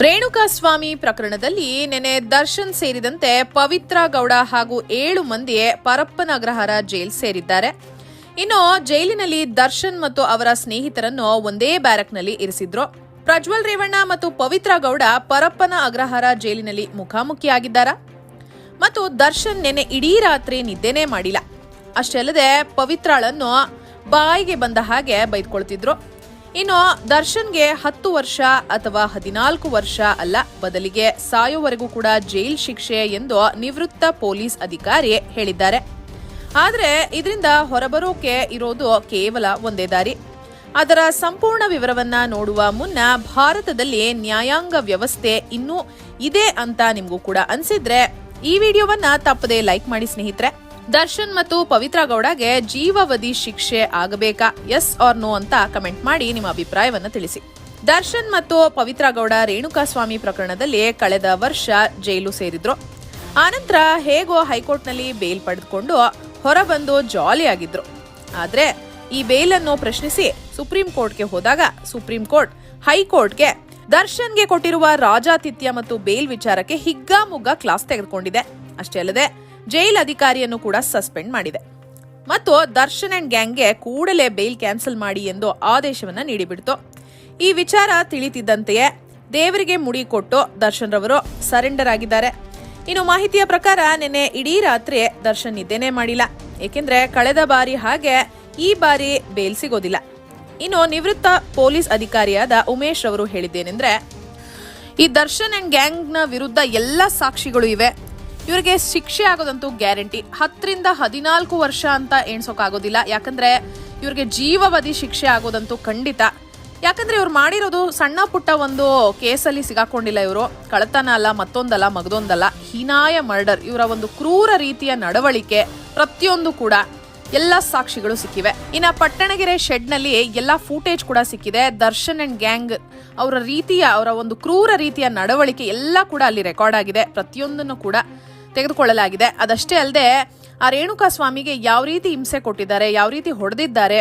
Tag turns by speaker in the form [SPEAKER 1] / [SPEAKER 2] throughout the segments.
[SPEAKER 1] ರೇಣುಕಾ ಸ್ವಾಮಿ ಪ್ರಕರಣದಲ್ಲಿ ನಿನ್ನೆ ದರ್ಶನ್ ಸೇರಿದಂತೆ ಪವಿತ್ರ ಗೌಡ ಹಾಗೂ ಏಳು ಮಂದಿ ಪರಪ್ಪನ ಅಗ್ರಹಾರ ಜೈಲ್ ಸೇರಿದ್ದಾರೆ. ಇನ್ನು ಜೈಲಿನಲ್ಲಿ ದರ್ಶನ್ ಮತ್ತು ಅವರ ಸ್ನೇಹಿತರನ್ನು ಒಂದೇ ಬ್ಯಾರಕ್ನಲ್ಲಿ ಇರಿಸಿದ್ರು. ಪ್ರಜ್ವಲ್ ರೇವಣ್ಣ ಮತ್ತು ಪವಿತ್ರ ಗೌಡ ಪರಪ್ಪನ ಅಗ್ರಹಾರ ಜೈಲಿನಲ್ಲಿ ಮುಖಾಮುಖಿಯಾಗಿದ್ದಾರಾ? ಮತ್ತು ದರ್ಶನ್ ನೆನೆ ಇಡೀ ರಾತ್ರಿ ನಿದ್ದೆನೇ ಮಾಡಿಲ್ಲ. ಅಷ್ಟೇ ಅಲ್ಲದೆ ಪವಿತ್ರಾಳನ್ನು ಬಾಯಿಗೆ ಬಂದ ಹಾಗೆ ಬೈದ್ಕೊಳ್ತಿದ್ರು. ಇನ್ನು ದರ್ಶನ್ಗೆ ಹತ್ತು ವರ್ಷ ಅಥವಾ ಹದಿನಾಲ್ಕು ವರ್ಷ ಅಲ್ಲ, ಬದಲಿಗೆ ಸಾಯೋವರೆಗೂ ಕೂಡ ಜೈಲ್ ಶಿಕ್ಷೆ ಎಂದು ನಿವೃತ್ತ ಪೊಲೀಸ್ ಅಧಿಕಾರಿ ಹೇಳಿದ್ದಾರೆ. ಆದರೆ ಇದರಿಂದ ಹೊರಬರೋಕೆ ಇರೋದು ಕೇವಲ ಒಂದೇ ದಾರಿ. ಅದರ ಸಂಪೂರ್ಣ ವಿವರವನ್ನ ನೋಡುವ ಮುನ್ನ ಭಾರತದಲ್ಲಿ ನ್ಯಾಯಾಂಗ ವ್ಯವಸ್ಥೆ ಇನ್ನೂ ಇದೆ ಅಂತ ನಿಮಗೂ ಕೂಡ ಅನಿಸಿದ್ರೆ ಈ ವಿಡಿಯೋವನ್ನ ತಪ್ಪದೇ ಲೈಕ್ ಮಾಡಿ ಸ್ನೇಹಿತರೆ. ದರ್ಶನ್ ಮತ್ತು ಪವಿತ್ರ ಗೌಡಗೆ ಜೀವಾವಧಿ ಶಿಕ್ಷೆ ಆಗಬೇಕಾ ಎಸ್ ಆರ್ ನೋ ಅಂತ ಕಮೆಂಟ್ ಮಾಡಿ ನಿಮ್ಮ ಅಭಿಪ್ರಾಯವನ್ನು ತಿಳಿಸಿ. ದರ್ಶನ್ ಮತ್ತು ಪವಿತ್ರ ಗೌಡ ರೇಣುಕಾಸ್ವಾಮಿ ಪ್ರಕರಣದಲ್ಲಿ ಕಳೆದ ವರ್ಷ ಜೈಲು ಸೇರಿದ್ರು. ಆನಂತರ ಹೇಗೋ ಹೈಕೋರ್ಟ್ನಲ್ಲಿ ಬೇಲ್ ಪಡೆದುಕೊಂಡು ಹೊರಬಂದು ಜಾಲಿ ಆಗಿದ್ರು ಆದ್ರೆ ಈ ಬೇಲನ್ನು ಪ್ರಶ್ನಿಸಿ ಸುಪ್ರೀಂ ಕೋರ್ಟ್ಗೆ ಹೋದಾಗ ಸುಪ್ರೀಂ ಕೋರ್ಟ್ ಹೈಕೋರ್ಟ್ಗೆ ದರ್ಶನ್ಗೆ ಕೊಟ್ಟಿರುವ ರಾಜಾತಿಥ್ಯ ಮತ್ತು ಬೇಲ್ ವಿಚಾರಕ್ಕೆ ಹಿಗ್ಗಾಮುಗ್ಗ ಕ್ಲಾಸ್ ತೆಗೆದುಕೊಂಡಿದೆ. ಅಷ್ಟೇ ಅಲ್ಲದೆ ಜೈಲ್ ಅಧಿಕಾರಿಯನ್ನು ಕೂಡ ಸಸ್ಪೆಂಡ್ ಮಾಡಿದೆ. ಮತ್ತು ದರ್ಶನ್ ಅಂಡ್ ಗ್ಯಾಂಗ್ಗೆ ಕೂಡಲೇ ಬೇಲ್ ಕ್ಯಾನ್ಸಲ್ ಮಾಡಿ ಎಂದು ಆದೇಶವನ್ನು ನೀಡಿಬಿಡ್ತು. ಈ ವಿಚಾರ ತಿಳಿತಿದ್ದಂತೆಯೇ ದೇವರಿಗೆ ಮುಡಿ ಕೊಟ್ಟು ದರ್ಶನ್ ರವರು ಸರೆಂಡರ್ ಆಗಿದ್ದಾರೆ. ಇನ್ನು ಮಾಹಿತಿಯ ಪ್ರಕಾರ ನಿನ್ನೆ ಇಡೀ ರಾತ್ರಿ ದರ್ಶನ್ ನಿದ್ದೆನೇ ಮಾಡಿಲ್ಲ. ಏಕೆಂದ್ರೆ ಕಳೆದ ಬಾರಿ ಹಾಗೆ ಈ ಬಾರಿ ಬೇಲ್ ಸಿಗೋದಿಲ್ಲ. ಇನ್ನು ನಿವೃತ್ತ ಪೊಲೀಸ್ ಅಧಿಕಾರಿಯಾದ ಉಮೇಶ್ ಅವರು ಹೇಳಿದ್ದೇನೆಂದ್ರೆ, ಈ ದರ್ಶನ್ ಅಂಡ್ ಗ್ಯಾಂಗ್ನ ವಿರುದ್ಧ ಎಲ್ಲ ಸಾಕ್ಷಿಗಳು ಇವೆ. ಇವರಿಗೆ ಶಿಕ್ಷೆ ಆಗೋದಂತೂ ಗ್ಯಾರಂಟಿ. ಹತ್ತರಿಂದ ಹದಿನಾಲ್ಕು ವರ್ಷ ಅಂತ ಎಣ್ಸೋಕ್ಕಾಗೋದಿಲ್ಲ ಯಾಕಂದ್ರೆ ಇವ್ರಿಗೆ ಜೀವಾವಧಿ ಶಿಕ್ಷೆ ಆಗೋದಂತೂ ಖಂಡಿತ. ಯಾಕಂದ್ರೆ ಇವ್ರು ಮಾಡಿರೋದು ಸಣ್ಣ ಪುಟ್ಟ ಒಂದು ಕೇಸಲ್ಲಿ ಸಿಗಾಕೊಂಡಿಲ್ಲ ಇವರು. ಕಳತನ ಅಲ್ಲ, ಮತ್ತೊಂದಲ್ಲ, ಮಗದೊಂದಲ್ಲ. ಹೀನಾಯ ಮರ್ಡರ್. ಇವರ ಒಂದು ಕ್ರೂರ ರೀತಿಯ ನಡವಳಿಕೆ ಪ್ರತಿಯೊಂದು ಕೂಡ ಎಲ್ಲ ಸಾಕ್ಷಿಗಳು ಸಿಕ್ಕಿವೆ. ಇನ್ನ ಪಟ್ಟಣಗೆರೆ ಶೆಡ್ನಲ್ಲಿ ಎಲ್ಲ ಫೂಟೇಜ್ ಕೂಡ ಸಿಕ್ಕಿದೆ. ದರ್ಶನ್ ಅಂಡ್ ಗ್ಯಾಂಗ್ ಅವರ ರೀತಿಯ, ಅವರ ಒಂದು ಕ್ರೂರ ರೀತಿಯ ನಡವಳಿಕೆ ಎಲ್ಲ ಕೂಡ ಅಲ್ಲಿ ರೆಕಾರ್ಡ್ ಆಗಿದೆ. ಪ್ರತಿಯೊಂದನ್ನು ಕೂಡ ತೆಗೆದುಕೊಳ್ಳಲಾಗಿದೆ. ಅದಷ್ಟೇ ಅಲ್ಲದೆ, ಆ ರೇಣುಕಾ ಸ್ವಾಮಿಗೆ ಯಾವ ರೀತಿ ಹಿಂಸೆ ಕೊಟ್ಟಿದ್ದಾರೆ, ಯಾವ ರೀತಿ ಹೊಡೆದಿದ್ದಾರೆ,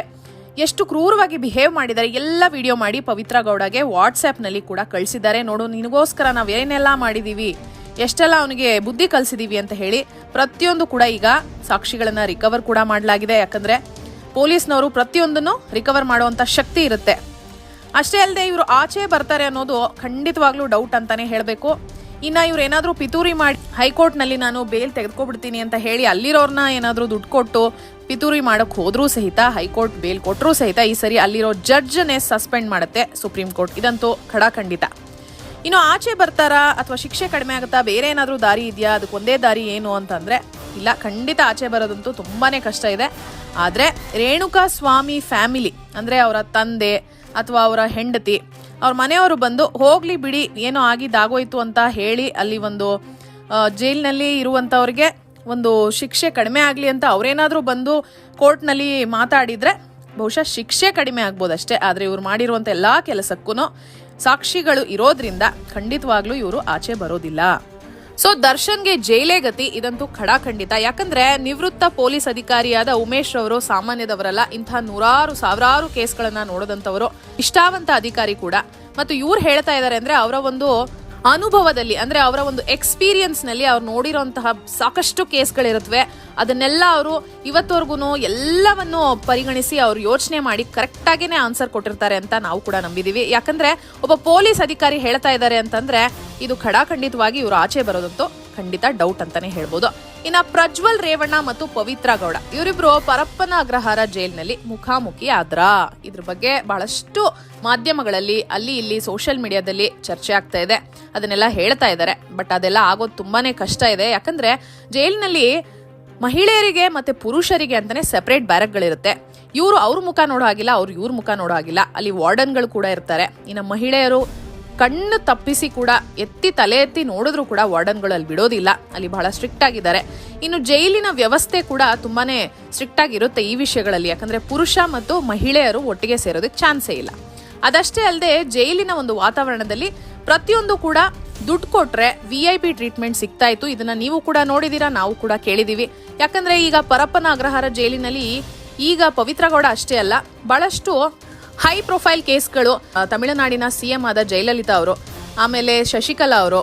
[SPEAKER 1] ಎಷ್ಟು ಕ್ರೂರವಾಗಿ ಬಿಹೇವ್ ಮಾಡಿದ್ದಾರೆ, ಎಲ್ಲ ವಿಡಿಯೋ ಮಾಡಿ ಪವಿತ್ರ ಗೌಡಗೆ ವಾಟ್ಸ್ಆ್ಯಪ್ನಲ್ಲಿ ಕೂಡ ಕಳಿಸಿದ್ದಾರೆ. ನೋಡು, ನಿನಗೋಸ್ಕರ ನಾವು ಏನೆಲ್ಲ ಮಾಡಿದೀವಿ, ಎಷ್ಟೆಲ್ಲ ಅವನಿಗೆ ಬುದ್ಧಿ ಕಲಿಸಿದೀವಿ ಅಂತ ಹೇಳಿ ಪ್ರತಿಯೊಂದು ಕೂಡ ಈಗ ಸಾಕ್ಷಿಗಳನ್ನು ರಿಕವರ್ ಕೂಡ ಮಾಡಲಾಗಿದೆ. ಯಾಕಂದ್ರೆ ಪೊಲೀಸ್ನವರು ಪ್ರತಿಯೊಂದನ್ನು ರಿಕವರ್ ಮಾಡುವಂತ ಶಕ್ತಿ ಇರುತ್ತೆ. ಅಷ್ಟೇ ಅಲ್ಲದೆ ಇವರು ಆಚೆ ಬರ್ತಾರೆ ಅನ್ನೋದು ಖಂಡಿತವಾಗ್ಲೂ ಡೌಟ್ ಅಂತಾನೆ ಹೇಳಬೇಕು. ಇನ್ನ ಇವ್ರು ಏನಾದ್ರೂ ಪಿತೂರಿ ಮಾಡಿ ಹೈಕೋರ್ಟ್ನಲ್ಲಿ ನಾನು ಬೇಲ್ ತೆಗೆದುಕೊಬಿಡ್ತೀನಿ ಅಂತ ಹೇಳಿ ಅಲ್ಲಿರೋರ್ನ ಏನಾದರೂ ದುಡ್ಡು ಕೊಟ್ಟು ಪಿತೂರಿ ಮಾಡಕ್ ಹೋದ್ರೂ ಸಹಿತ, ಹೈಕೋರ್ಟ್ ಬೇಲ್ ಕೊಟ್ಟರೂ ಸಹಿತ ಈ ಸರಿ ಅಲ್ಲಿರೋ ಜಡ್ಜ್ನೇ ಸಸ್ಪೆಂಡ್ ಮಾಡುತ್ತೆ ಸುಪ್ರೀಂ ಕೋರ್ಟ್. ಇದಂತೂ ಖಡಾಖಂಡಿತ ಇನ್ನು ಆಚೆ ಬರ್ತಾರಾ ಅಥವಾ ಶಿಕ್ಷೆ ಕಡಿಮೆ ಆಗುತ್ತಾ? ಬೇರೆ ಏನಾದ್ರೂ ದಾರಿ ಇದೆಯಾ? ಅದಕ್ಕೆ ಒಂದೇ ದಾರಿ ಏನು ಅಂತಂದ್ರೆ, ಇಲ್ಲ, ಖಂಡಿತ ಆಚೆ ಬರೋದಂತೂ ತುಂಬಾನೇ ಕಷ್ಟ ಇದೆ. ಆದ್ರೆ ರೇಣುಕಾ ಸ್ವಾಮಿ ಫ್ಯಾಮಿಲಿ, ಅಂದ್ರೆ ಅವರ ತಂದೆ ಅಥವಾ ಅವರ ಹೆಂಡತಿ ಅವ್ರ ಮನೆಯವರು ಬಂದು, ಹೋಗ್ಲಿ ಬಿಡಿ, ಏನೋ ಆಗಿದ್ದಾಗೋಯ್ತು ಅಂತ ಹೇಳಿ ಅಲ್ಲಿ ಒಂದು ಜೈಲಿನಲ್ಲಿ ಇರುವಂತವ್ರಿಗೆ ಒಂದು ಶಿಕ್ಷೆ ಕಡಿಮೆ ಆಗಲಿ ಅಂತ ಅವರೇನಾದರೂ ಬಂದು ಕೋರ್ಟ್ನಲ್ಲಿ ಮಾತಾಡಿದ್ರೆ ಬಹುಶಃ ಶಿಕ್ಷೆ ಕಡಿಮೆ ಆಗ್ಬೋದಷ್ಟೇ. ಆದ್ರೆ ಇವ್ರು ಮಾಡಿರುವಂತ ಎಲ್ಲಾ ಕೆಲಸಕ್ಕೂ ಸಾಕ್ಷಿಗಳು ಇರೋದ್ರಿಂದ ಖಂಡಿತವಾಗ್ಲೂ ಇವರು ಆಚೆ ಬರೋದಿಲ್ಲ. ಸೊ ದರ್ಶನ್ಗೆ ಜೈಲೇ ಗತಿ, ಇದಂತೂ ಖಡಾಖಂಡಿತ. ಯಾಕಂದ್ರೆ ನಿವೃತ್ತ ಪೊಲೀಸ್ ಅಧಿಕಾರಿಯಾದ ಉಮೇಶ್ ಅವರು ಸಾಮಾನ್ಯದವರಲ್ಲ ಇಂತಹ ನೂರಾರು, ಸಾವಿರಾರು ಕೇಸ್ಗಳನ್ನ ನೋಡದಂತವರು ಇಷ್ಟಾವಂತ ಅಧಿಕಾರಿ ಕೂಡ. ಮತ್ತು ಇವ್ರು ಹೇಳ್ತಾ ಇದ್ದಾರೆ ಅಂದ್ರೆ ಅವರ ಒಂದು ಅನುಭವದಲ್ಲಿ, ಅಂದ್ರೆ ಅವರ ಒಂದು ಎಕ್ಸ್ಪೀರಿಯನ್ಸ್ನಲ್ಲಿ ಅವ್ರು ನೋಡಿರೋಂತಹ ಸಾಕಷ್ಟು ಕೇಸ್ಗಳಿರುತ್ತವೆ ಅದನ್ನೆಲ್ಲ ಅವರು ಇವತ್ತವರೆಗೂ ಎಲ್ಲವನ್ನು ಪರಿಗಣಿಸಿ ಅವ್ರು ಯೋಚನೆ ಮಾಡಿ ಕರೆಕ್ಟ್ ಆಗೇನೆ ಆನ್ಸರ್ ಕೊಟ್ಟಿರ್ತಾರೆ ಅಂತ ನಾವು ಕೂಡ ನಂಬಿದೀವಿ. ಯಾಕಂದ್ರೆ ಒಬ್ಬ ಪೊಲೀಸ್ ಅಧಿಕಾರಿ ಹೇಳ್ತಾ ಇದ್ದಾರೆ ಅಂತಂದ್ರೆ, ಇದು ಖಡಾಖಂಡಿತವಾಗಿ ಇವರು ಆಚೆ ಬರೋದಂತೂ ಖಂಡಿತ ಡೌಟ್ ಅಂತಾನೆ ಹೇಳ್ಬೋದು. ಇನ್ನ ಪ್ರಜ್ವಲ್ ರೇವಣ್ಣ ಮತ್ತು ಪವಿತ್ರ ಗೌಡ. ಇವರಿಬ್ರು ಪರಪ್ಪನ ಅಗ್ರಹಾರ ಜೈಲ್ನಲ್ಲಿ ಮುಖಾಮುಖಿ ಆದ್ರ. ಇದ್ರ ಬಗ್ಗೆ ಬಹಳಷ್ಟು ಮಾಧ್ಯಮಗಳಲ್ಲಿ ಅಲ್ಲಿ ಇಲ್ಲಿ ಸೋಷಿಯಲ್ ಮೀಡಿಯಾದಲ್ಲಿ ಚರ್ಚೆ ಆಗ್ತಾ ಇದೆ. ಅದನ್ನೆಲ್ಲ ಹೇಳ್ತಾ ಇದ್ದಾರೆ ಬಟ್ ಅದೆಲ್ಲ ಆಗೋದು ತುಂಬಾನೇ ಕಷ್ಟ ಇದೆ. ಯಾಕಂದ್ರೆ ಜೈಲಿನಲ್ಲಿ ಮಹಿಳೆಯರಿಗೆ ಮತ್ತೆ ಪುರುಷರಿಗೆ ಅಂತಾನೆ ಸೆಪರೇಟ್ ಬ್ಯಾರಕ್ಗಳಿರುತ್ತೆ ಇವರು ಅವ್ರ ಮುಖ ನೋಡೋ ಹಾಗಿಲ್ಲ, ಅವ್ರು ಇವ್ರ ಮುಖ ನೋಡೋ ಹಾಗಿಲ್ಲ. ಅಲ್ಲಿ ವಾರ್ಡನ್ಗಳು ಕೂಡ ಇರ್ತಾರೆ. ಇನ್ನು ಮಹಿಳೆಯರು ಕಣ್ಣು ತಪ್ಪಿಸಿ ಕೂಡ ಎತ್ತಿ ತಲೆ ಎತ್ತಿ ನೋಡಿದ್ರು ಕೂಡ ವಾರ್ಡನ್ಗಳು ಅಲ್ಲಿ ಬಿಡೋದಿಲ್ಲ. ಅಲ್ಲಿ ಬಹಳ ಸ್ಟ್ರಿಕ್ಟ್ ಆಗಿದ್ದಾರೆ. ಇನ್ನು ಜೈಲಿನ ವ್ಯವಸ್ಥೆ ಕೂಡ ತುಂಬಾನೇ ಸ್ಟ್ರಿಕ್ಟ್ ಆಗಿರುತ್ತೆ ಈ ವಿಷಯಗಳಲ್ಲಿ. ಯಾಕಂದ್ರೆ ಪುರುಷ ಮತ್ತು ಮಹಿಳೆಯರು ಒಟ್ಟಿಗೆ ಸೇರೋದಕ್ಕೆ ಚಾನ್ಸೇ ಇಲ್ಲ. ಅದಷ್ಟೇ ಅಲ್ಲದೆ ಜೈಲಿನ ಒಂದು ವಾತಾವರಣದಲ್ಲಿ ಪ್ರತಿಯೊಂದು ಕೂಡ ದುಡ್ಡು ಕೊಟ್ರೆ ವಿ ಐ ಪಿ ಟ್ರೀಟ್ಮೆಂಟ್ ಸಿಗ್ತಾ ಇತ್ತು. ಇದನ್ನ ನೀವು ಕೂಡ ನೋಡಿದೀರಾ, ನಾವು ಕೂಡ ಕೇಳಿದೀವಿ. ಯಾಕಂದ್ರೆ ಈಗ ಪರಪ್ಪನ ಅಗ್ರಹಾರ ಜೈಲಿನಲ್ಲಿ ಈಗ ಪವಿತ್ರಗೌಡ ಅಷ್ಟೇ ಅಲ್ಲ, ಬಹಳಷ್ಟು ಹೈ ಪ್ರೊಫೈಲ್ ಕೇಸ್ಗಳು ತಮಿಳುನಾಡಿನ ಸಿ ಸಿಎಂ ಆದ ಜಯಲಲಿತಾ ಅವರು, ಆಮೇಲೆ ಶಶಿಕಲಾ ಅವರು,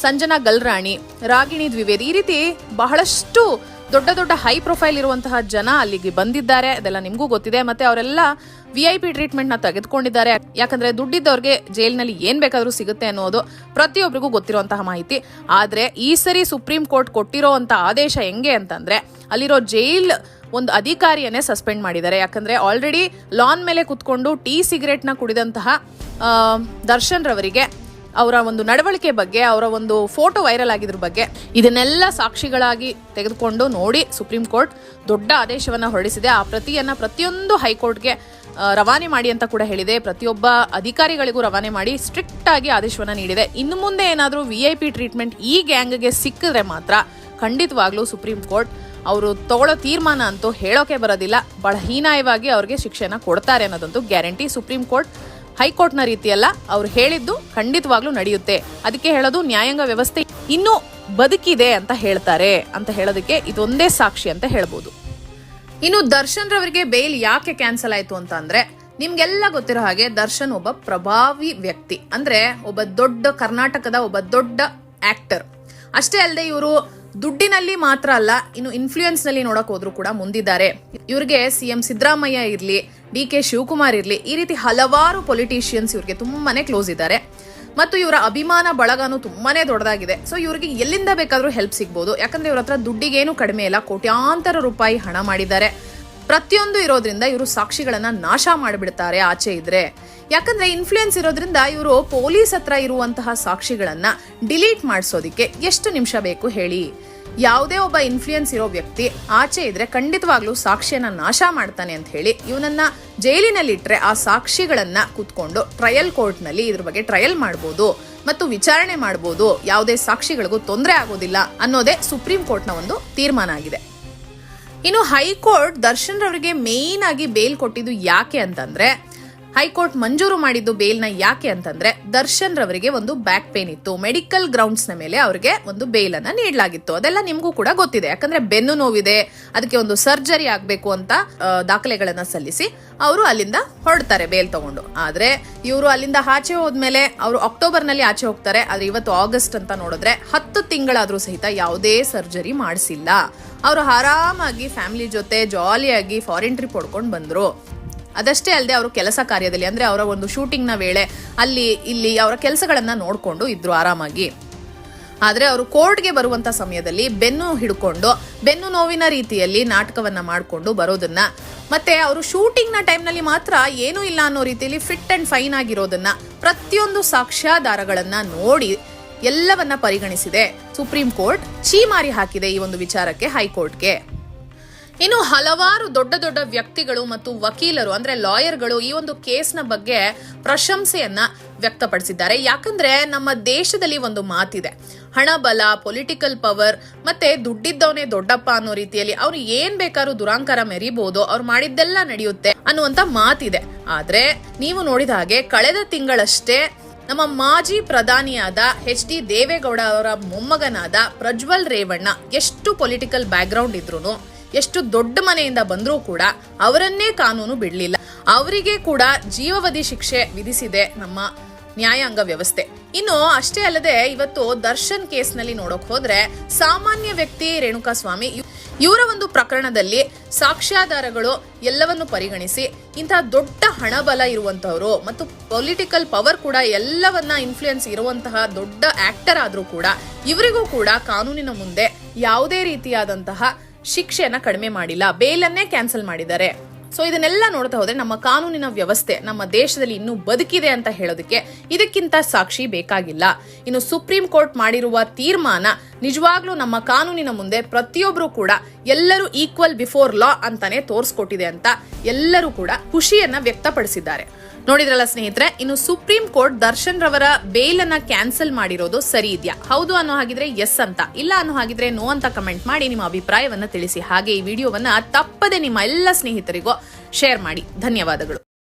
[SPEAKER 1] ಸಂಜನಾ ಗಲ್ರಾಣಿ, ರಾಗಿಣಿ ದ್ವಿವೇದಿ ಈ ರೀತಿ ಬಹಳಷ್ಟು ದೊಡ್ಡ ದೊಡ್ಡ ಹೈ ಪ್ರೊಫೈಲ್ ಇರುವಂತಹ ಜನ ಅಲ್ಲಿಗೆ ಬಂದಿದ್ದಾರೆ. ಅದೆಲ್ಲ ನಿಮಗೂ ಗೊತ್ತಿದೆ. ಮತ್ತೆ ಅವರೆಲ್ಲ ವಿ ಐ ಪಿ ಟ್ರೀಟ್ಮೆಂಟ್ನ ತೆಗೆದುಕೊಂಡಿದ್ದಾರೆ. ಯಾಕಂದ್ರೆ ದುಡ್ಡಿದ್ದವ್ರಿಗೆ ಜೈಲಿನಲ್ಲಿ ಏನ್ ಬೇಕಾದರೂ ಸಿಗುತ್ತೆ ಅನ್ನೋದು ಪ್ರತಿಯೊಬ್ಬರಿಗೂ ಗೊತ್ತಿರುವಂತಹ ಮಾಹಿತಿ. ಆದ್ರೆ ಈ ಸರಿ ಸುಪ್ರೀಂ ಕೋರ್ಟ್ ಕೊಟ್ಟಿರೋ ಆದೇಶ ಹೆಂಗೆ ಅಂತಂದ್ರೆ, ಅಲ್ಲಿರೋ ಜೈಲ್ ಒಂದು ಅಧಿಕಾರಿಯನ್ನೇ ಸಸ್ಪೆಂಡ್ ಮಾಡಿದ್ದಾರೆ. ಯಾಕಂದ್ರೆ ಆಲ್ರೆಡಿ ಲಾನ್ ಮೇಲೆ ಕುತ್ಕೊಂಡು ಟೀ, ಸಿಗರೇಟ್ನ ಕುಡಿದಂತಹ ದರ್ಶನ್ ರವರಿಗೆ ಅವರ ಒಂದು ನಡವಳಿಕೆ ಬಗ್ಗೆ, ಅವರ ಒಂದು ಫೋಟೋ ವೈರಲ್ ಆಗಿದ್ರ ಬಗ್ಗೆ ಇದನ್ನೆಲ್ಲ ಸಾಕ್ಷಿಗಳಾಗಿ ತೆಗೆದುಕೊಂಡು ನೋಡಿ ಸುಪ್ರೀಂ ಕೋರ್ಟ್ ದೊಡ್ಡ ಆದೇಶವನ್ನ ಹೊರಡಿಸಿದೆ. ಆ ಪ್ರತಿಯನ್ನ ಪ್ರತಿಯೊಂದು ಹೈಕೋರ್ಟ್ಗೆ ರವಾನೆ ಮಾಡಿ ಅಂತ ಕೂಡ ಹೇಳಿದೆ. ಪ್ರತಿಯೊಬ್ಬ ಅಧಿಕಾರಿಗಳಿಗೂ ರವಾನೆ ಮಾಡಿ ಸ್ಟ್ರಿಕ್ಟ್ ಆಗಿ ಆದೇಶವನ್ನ ನೀಡಿದೆ. ಇನ್ನು ಮುಂದೆ ಏನಾದರೂ ವಿ ಐ ಪಿ ಟ್ರೀಟ್ಮೆಂಟ್ ಈ ಗ್ಯಾಂಗ್ಗೆ ಸಿಕ್ಕಿದ್ರೆ ಮಾತ್ರ ಖಂಡಿತವಾಗ್ಲೂ ಸುಪ್ರೀಂ ಕೋರ್ಟ್ ಅವರು ತಗೊಳ್ಳೋ ತೀರ್ಮಾನ ಅಂತೂ ಹೇಳೋಕೆ ಬರೋದಿಲ್ಲ. ಬಹಳ ಹೀನಾಯವಾಗಿ ಅವ್ರಿಗೆ ಶಿಕ್ಷೆನ ಕೊಡ್ತಾರೆ ಅನ್ನೋದಂತೂ ಗ್ಯಾರಂಟಿ ಸುಪ್ರೀಂ ಕೋರ್ಟ್. ಹೈಕೋರ್ಟ್ನ ರೀತಿಯಲ್ಲ ಅವ್ರು ಹೇಳಿದ್ದು ಖಂಡಿತವಾಗ್ಲೂ ನಡೆಯುತ್ತೆ. ಅದಕ್ಕೆ ಹೇಳೋದು ನ್ಯಾಯಾಂಗ ವ್ಯವಸ್ಥೆ ಇನ್ನೂ ಬದುಕಿದೆ ಅಂತ ಹೇಳ್ತಾರೆ ಅಂತ ಹೇಳೋದಕ್ಕೆ ಇದೊಂದೇ ಸಾಕ್ಷಿ ಅಂತ ಹೇಳ್ಬೋದು. ಇನ್ನು ದರ್ಶನ್ ರವರಿಗೆ ಬೇಲ್ ಯಾಕೆ ಕ್ಯಾನ್ಸಲ್ ಆಯ್ತು ಅಂತ ಅಂದ್ರೆ ನಿಮ್ಗೆಲ್ಲ ಗೊತ್ತಿರೋ ಹಾಗೆ ದರ್ಶನ್ ಒಬ್ಬ ಪ್ರಭಾವಿ ವ್ಯಕ್ತಿ. ಅಂದ್ರೆ ಒಬ್ಬ ದೊಡ್ಡ ಕರ್ನಾಟಕದ ಒಬ್ಬ ದೊಡ್ಡ ಆಕ್ಟರ್. ಅಷ್ಟೇ ಅಲ್ಲದೆ ಇವರು ದುಡ್ಡಿನಲ್ಲಿ ಮಾತ್ರ ಅಲ್ಲ, ಇನ್ನು ಇನ್ಫ್ಲೂಯೆನ್ಸ್ನಲ್ಲಿ ನೋಡಕ್ ಹೋದ್ರು ಕೂಡ ಮುಂದಿದ್ದಾರೆ. ಇವ್ರಿಗೆ ಸಿಎಂ ಸಿದ್ದರಾಮಯ್ಯ ಇರ್ಲಿ ಡಿ ಕೆ ಶಿವಕುಮಾರ್ ಇರ್ಲಿ, ಈ ರೀತಿ ಹಲವಾರು ಪೊಲಿಟಿಷಿಯನ್ಸ್ ಇವ್ರಿಗೆ ತುಂಬಾನೇ ಕ್ಲೋಸ್ ಇದ್ದಾರೆ. ಮತ್ತು ಇವರ ಅಭಿಮಾನ ಬಳಗನು ತುಂಬಾನೇ ದೊಡ್ಡದಾಗಿದೆ. ಸೊ ಇವ್ರಿಗೆ ಎಲ್ಲಿಂದ ಬೇಕಾದ್ರೂ ಹೆಲ್ಪ್ ಸಿಗ್ಬೋದು. ಯಾಕಂದ್ರೆ ಇವ್ರ ಹತ್ರ ದುಡ್ಡಿಗೇನು ಕಡಿಮೆ ಇಲ್ಲ, ಕೋಟ್ಯಾಂತರ ರೂಪಾಯಿ ಹಣ ಮಾಡಿದ್ದಾರೆ. ಪ್ರತಿಯೊಂದು ಇರೋದ್ರಿಂದ ಇವರು ಸಾಕ್ಷಿಗಳನ್ನ ನಾಶ ಮಾಡಿಬಿಡ್ತಾರೆ ಆಚೆ ಇದ್ರೆ. ಯಾಕಂದ್ರೆ ಇನ್ಫ್ಲೂಯೆನ್ಸ್ ಇರೋದ್ರಿಂದ ಇವರು ಪೊಲೀಸ್ ಹತ್ರ ಇರುವಂತಹ ಸಾಕ್ಷಿಗಳನ್ನ ಡಿಲೀಟ್ ಮಾಡಿಸೋದಿಕ್ಕೆ ಎಷ್ಟು ನಿಮಿಷ ಬೇಕು ಹೇಳಿ. ಯಾವುದೇ ಒಬ್ಬ ಇನ್ಫ್ಲೂಯೆನ್ಸ್ ಇರೋ ವ್ಯಕ್ತಿ ಆಚೆ ಇದ್ರೆ ಖಂಡಿತವಾಗ್ಲೂ ಸಾಕ್ಷಿಯನ್ನ ನಾಶ ಮಾಡ್ತಾನೆ ಅಂತ ಹೇಳಿ ಇವನನ್ನ ಜೈಲಿನಲ್ಲಿಟ್ಟರೆ ಆ ಸಾಕ್ಷಿಗಳನ್ನ ಕೂತ್ಕೊಂಡು ಟ್ರಯಲ್ ಕೋರ್ಟ್ನಲ್ಲಿ ಇದ್ರ ಬಗ್ಗೆ ಟ್ರಯಲ್ ಮಾಡಬಹುದು ಮತ್ತು ವಿಚಾರಣೆ ಮಾಡಬಹುದು ಯಾವುದೇ ಸಾಕ್ಷಿಗಳಿಗೂ ತೊಂದರೆ ಆಗೋದಿಲ್ಲ ಅನ್ನೋದೇ ಸುಪ್ರೀಂ ಕೋರ್ಟ್ನ ಒಂದು ತೀರ್ಮಾನ ಆಗಿದೆ. ಇನ್ನು ಹೈಕೋರ್ಟ್ ದರ್ಶನ್ ರವರಿಗೆ ಮೇನ್ ಆಗಿ ಬೇಲ್ ಕೊಟ್ಟಿದ್ದು ಯಾಕೆ ಅಂತಂದ್ರೆ ಹೈಕೋರ್ಟ್ ಮಂಜೂರು ಮಾಡಿದ್ದು ಬೇಲ್ನ ಯಾಕೆ ಅಂತಂದ್ರೆ ದರ್ಶನ್ ರವರಿಗೆ ಒಂದು ಬ್ಯಾಕ್ ಪೇನ್ ಇತ್ತು. ಮೆಡಿಕಲ್ ಗ್ರೌಂಡ್ಸ್ನ ಮೇಲೆ ಅವರಿಗೆ ಒಂದು ಬೇಲ್ ಅನ್ನ ನೀಡಲಾಗಿತ್ತು. ಅದೆಲ್ಲ ನಿಮಗೂ ಕೂಡ ಗೊತ್ತಿದೆ. ಯಾಕಂದ್ರೆ ಬೆನ್ನು ನೋವಿದೆ, ಅದಕ್ಕೆ ಒಂದು ಸರ್ಜರಿ ಆಗ್ಬೇಕು ಅಂತ ದಾಖಲೆಗಳನ್ನ ಸಲ್ಲಿಸಿ ಅವರು ಅಲ್ಲಿಂದ ಹೊರಡ್ತಾರೆ ಬೇಲ್ ತಗೊಂಡು. ಆದ್ರೆ ಇವರು ಅಲ್ಲಿಂದ ಆಚೆ ಹೋದ್ಮೇಲೆ ಅವರು ಅಕ್ಟೋಬರ್ನಲ್ಲಿ ಆಚೆ ಹೋಗ್ತಾರೆ. ಆದ್ರೆ ಇವತ್ತು ಆಗಸ್ಟ್ ಅಂತ ನೋಡಿದ್ರೆ ಹತ್ತು ತಿಂಗಳಾದ್ರೂ ಸಹಿತ ಯಾವುದೇ ಸರ್ಜರಿ ಮಾಡಿಸಿಲ್ಲ. ಅವರು ಆರಾಮಾಗಿ ಫ್ಯಾಮಿಲಿ ಜೊತೆ, ಜಾಲಿಯಾಗಿ ಫಾರಿನ್ ಟ್ರಿಪ್ ಹೊಡ್ಕೊಂಡು ಬಂದ್ರು. ಅದಷ್ಟೇ ಅಲ್ಲದೆ ಅವರು ಕೆಲಸ ಕಾರ್ಯದಲ್ಲಿ, ಅಂದ್ರೆ ಅವರ ಒಂದು ಶೂಟಿಂಗ್ನ ವೇಳೆ ಅಲ್ಲಿ, ಇಲ್ಲಿ ಅವರ ಕೆಲಸಗಳನ್ನ ನೋಡಿಕೊಂಡು ಇದ್ರು ಆರಾಮಾಗಿ. ಆದರೆ ಅವರು ಕೋರ್ಟ್ಗೆ ಬರುವಂತ ಸಮಯದಲ್ಲಿ ಬೆನ್ನು ಹಿಡ್ಕೊಂಡು, ಬೆನ್ನು ನೋವಿನ ರೀತಿಯಲ್ಲಿ ನಾಟಕವನ್ನ ಮಾಡಿಕೊಂಡು ಬರೋದನ್ನ, ಮತ್ತೆ ಅವರು ಶೂಟಿಂಗ್ನ ಟೈಮ್ನಲ್ಲಿ ಮಾತ್ರ ಏನೂ ಇಲ್ಲ ಅನ್ನೋ ರೀತಿಯಲ್ಲಿ ಫಿಟ್ ಅಂಡ್ ಫೈನ್ ಆಗಿರೋದನ್ನ, ಪ್ರತಿಯೊಂದು ಸಾಕ್ಷ್ಯಾಧಾರಗಳನ್ನ ನೋಡಿ ಎಲ್ಲವನ್ನ ಪರಿಗಣಿಸಿದೆ. ಸುಪ್ರೀಂ ಕೋರ್ಟ್ ಚೀಮಾರಿ ಹಾಕಿದೆ ಈ ಒಂದು ವಿಚಾರಕ್ಕೆ ಹೈಕೋರ್ಟ್ಗೆ. ಇನ್ನು ಹಲವಾರು ದೊಡ್ಡ ದೊಡ್ಡ ವ್ಯಕ್ತಿಗಳು ಮತ್ತು ವಕೀಲರು, ಅಂದ್ರೆ ಲಾಯರ್ಗಳು ಈ ಒಂದು ಕೇಸ್ನ ಬಗ್ಗೆ ಪ್ರಶಂಸೆಯನ್ನ ವ್ಯಕ್ತಪಡಿಸಿದ್ದಾರೆ. ಯಾಕಂದ್ರೆ ನಮ್ಮ ದೇಶದಲ್ಲಿ ಒಂದು ಮಾತಿದೆ ಹಣಬಲ ಪೊಲಿಟಿಕಲ್ ಪವರ್ ಮತ್ತೆ ದುಡ್ಡಿದ್ದವನೇ ದೊಡ್ಡಪ್ಪ ಅನ್ನೋ ರೀತಿಯಲ್ಲಿ ಅವ್ರು ಏನ್ ಬೇಕಾದ್ರೂ ದುರಾಂಕಾರ ಮೆರಿಬಹುದು ಅವ್ರು ಮಾಡಿದ್ದೆಲ್ಲ ನಡೆಯುತ್ತೆ ಅನ್ನುವಂತ ಮಾತಿದೆ. ಆದ್ರೆ ನೀವು ನೋಡಿದ ಹಾಗೆ ಕಳೆದ ತಿಂಗಳಷ್ಟೇ ನಮ್ಮ ಮಾಜಿ ಪ್ರಧಾನಿಯಾದ ಎಚ್ ಡಿ ದೇವೇಗೌಡ ಅವರ ಮೊಮ್ಮಗನಾದ ಪ್ರಜ್ವಲ್ ರೇವಣ್ಣ ಎಷ್ಟು ಪೊಲಿಟಿಕಲ್ ಬ್ಯಾಕ್ಗ್ರೌಂಡ್ ಇದ್ರು ಎಷ್ಟು ದೊಡ್ಡ ಮನೆಯಿಂದ ಬಂದರೂ ಕೂಡ ಅವರನ್ನೇ ಕಾನೂನು ಬಿಡಲಿಲ್ಲ. ಅವರಿಗೆ ಕೂಡ ಜೀವಾವಧಿ ಶಿಕ್ಷೆ ವಿಧಿಸಿದೆ ನಮ್ಮ ನ್ಯಾಯಾಂಗ ವ್ಯವಸ್ಥೆ. ಇನ್ನು ಅಷ್ಟೇ ಅಲ್ಲದೆ ಇವತ್ತು ದರ್ಶನ್ ಕೇಸ್ನಲ್ಲಿ ನೋಡಕ್ ಹೋದ್ರೆ ಸಾಮಾನ್ಯ ವ್ಯಕ್ತಿ ರೇಣುಕಾ ಸ್ವಾಮಿ ಇವರ ಒಂದು ಪ್ರಕರಣದಲ್ಲಿ ಸಾಕ್ಷ್ಯಾಧಾರಗಳು ಎಲ್ಲವನ್ನು ಪರಿಗಣಿಸಿ ಇಂತಹ ದೊಡ್ಡ ಹಣಬಲ ಇರುವಂತಹವರು ಮತ್ತು ಪೊಲಿಟಿಕಲ್ ಪವರ್ ಕೂಡ ಎಲ್ಲವನ್ನ ಇನ್ಫ್ಲೂಯೆನ್ಸ್ ಇರುವಂತಹ ದೊಡ್ಡ ಆಕ್ಟರ್ ಆದರೂ ಕೂಡ ಇವರಿಗೂ ಕೂಡ ಕಾನೂನಿನ ಮುಂದೆ ಯಾವುದೇ ರೀತಿಯಾದಂತಹ ಶಿಕ್ಷೆಯನ್ನ ಕಡಿಮೆ ಮಾಡಿಲ್ಲ, ಬೇಲನ್ನೇ ಕ್ಯಾನ್ಸಲ್ ಮಾಡಿದ್ದಾರೆ. ಸೊ ಇದನ್ನೆಲ್ಲ ನೋಡ್ತಾ ಹೋದ್ರೆ ನಮ್ಮ ಕಾನೂನಿನ ವ್ಯವಸ್ಥೆ ನಮ್ಮ ದೇಶದಲ್ಲಿ ಇನ್ನೂ ಬದುಕಿದೆ ಅಂತ ಹೇಳೋದಕ್ಕೆ ಇದಕ್ಕಿಂತ ಸಾಕ್ಷಿ ಬೇಕಾಗಿಲ್ಲ. ಇನ್ನು ಸುಪ್ರೀಂ ಕೋರ್ಟ್ ಮಾಡಿರುವ ತೀರ್ಮಾನ ನಿಜವಾಗ್ಲೂ ನಮ್ಮ ಕಾನೂನಿನ ಮುಂದೆ ಪ್ರತಿಯೊಬ್ಬರು ಕೂಡ ಎಲ್ಲರೂ ಈಕ್ವಲ್ ಬಿಫೋರ್ ಲಾ ಅಂತಾನೆ ತೋರಿಸ್ಕೊಟ್ಟಿದೆ ಅಂತ ಎಲ್ಲರೂ ಕೂಡ ಖುಷಿಯನ್ನ ವ್ಯಕ್ತಪಡಿಸಿದ್ದಾರೆ. ನೋಡಿದ್ರಲ್ಲ ಸ್ನೇಹಿತರೆ, ಇನ್ನು ಸುಪ್ರೀಂ ಕೋರ್ಟ್ ದರ್ಶನ್ ರವರ ಬೇಲ್ ಅನ್ನ ಕ್ಯಾನ್ಸಲ್ ಮಾಡಿರೋದು ಸರಿ ಇದೆಯಾ? ಹೌದು ಅನ್ನೋ ಹಾಗಿದ್ರೆ ಎಸ್ ಅಂತ. ಇಲ್ಲ ಅನ್ನೋ ಹಾಗಿದ್ರೆ ನೋ ಅಂತ ಕಮೆಂಟ್ ಮಾಡಿ ನಿಮ್ಮ ಅಭಿಪ್ರಾಯವನ್ನ ತಿಳಿಸಿ. ಹಾಗೆ ಈ ವಿಡಿಯೋವನ್ನ ತಪ್ಪದೆ ನಿಮ್ಮ ಎಲ್ಲ ಸ್ನೇಹಿತರಿಗೂ ಶೇರ್ ಮಾಡಿ. ಧನ್ಯವಾದಗಳು.